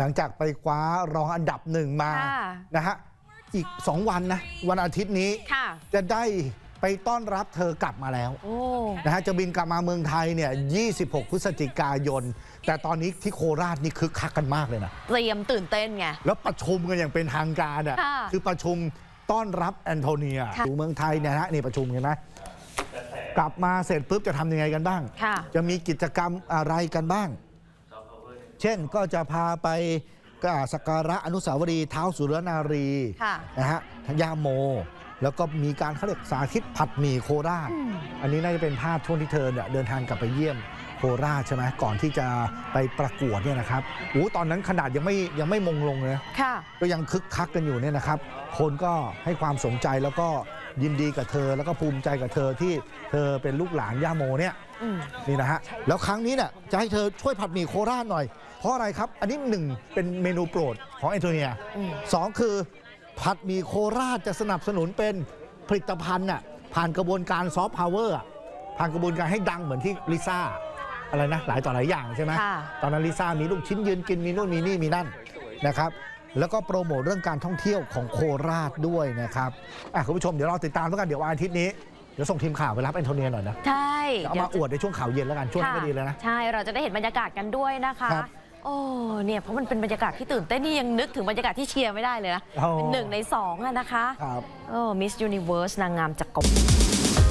หลังจากไปคว้ารองอันดับหนึ่งมาค่ะนะฮะอีก 2 วันนะ วันอาทิตย์นี้ค่ะจะได้ไปต้อนรับเธอกลับมาแล้วโอ้นะฮะจะบินกลับมาเมืองไทยเนี่ย 26 พฤศจิกายน แต่ตอนนี้ที่โคราชนี่คึกคักกันมากเลยนะ เตรียมตื่นเต้นไง แล้วประชุมกันอย่างเป็นทางการอะค่ะคือประชุมต้อนรับแอนโทเนียค่ะอยู่เมืองไทยเนี่ยนะนี่ประชุมกันนะกลับมาเสร็จปุ๊บจะทำยังไงกันบ้างค่ะจะมีกิจกรรมอะไรกันบ้าง เช่นก็จะพาไปกราบสักการะอนุสาวรีย์เท้าสุรนารีค่ะนะฮะย่าโม แล้วก็มีการเขาเรียกสาธิตผัดหมี่โคราชอืมอันนี้น่าจะเป็นภาพช่วงที่เธอเนี่ยเดินทางกลับไปเยี่ยม โคราชใช่ไหมก่อนที่จะไปประกวดเนี่ยนะครับโอ้ตอนนั้นขนาดยังไม่ยังไม่มงลงเลยค่ะก็ยังคึกคักกันอยู่เนี่ยนะครับ คนก็ให้ความสนใจแล้วก็ยินดีกับเธอแล้วก็ภูมิใจกับเธอที่เธอเป็นลูกหลานย่าโมเนี่ยอืมนี่นะฮะแล้วครั้งนี้เนี่ยจะให้เธอช่วยผัดหมี่โคราชหน่อย เพราะอะไรครับ อันนี้หนึ่งเป็นเมนูโปรดของแอนโทเนียอืมสองคือผัดหมี่โคราชจะสนับสนุนเป็นผลิตภัณฑ์น่ะผ่านกระบวนการซอฟต์พาวเวอร์ผ่านกระบวนการให้ดังเหมือนที่ลิซ่า อะไรนะหลายต่อหลายอย่างใช่ไหมค่ะตอนนั้นลิซ่ามีลูกชิ้นยืนกินมีนู่นมีนี่มีนั่นนะครับแล้วก็โปรโมทเรื่องการท่องเที่ยวของโคราชด้วยนะครับอะคุณผู้ชมเดี๋ยวเราติดตามแล้วกันเดี๋ยววันอาทิตย์นี้เดี๋ยวส่งทีมข่าวไปรับแอนโทเนียหน่อยนะ ใช่เอามาอวดในช่วงข่าวเย็นแล้วกันช่วงนี้ก็ดีเลยนะ ใช่เราจะได้เห็นบรรยากาศกันด้วยนะคะครับโอ้เนี่ยเพราะมันเป็นบรรยากาศที่ตื่นเต้นนี่ยังนึกถึงบรรยากาศที่เชียร์ไม่ได้เลยนะอ๋อเป็นหนึ่งในสองอะนะคะครับโอ้มิสยูนิเวิร์สนางงามจักรวาล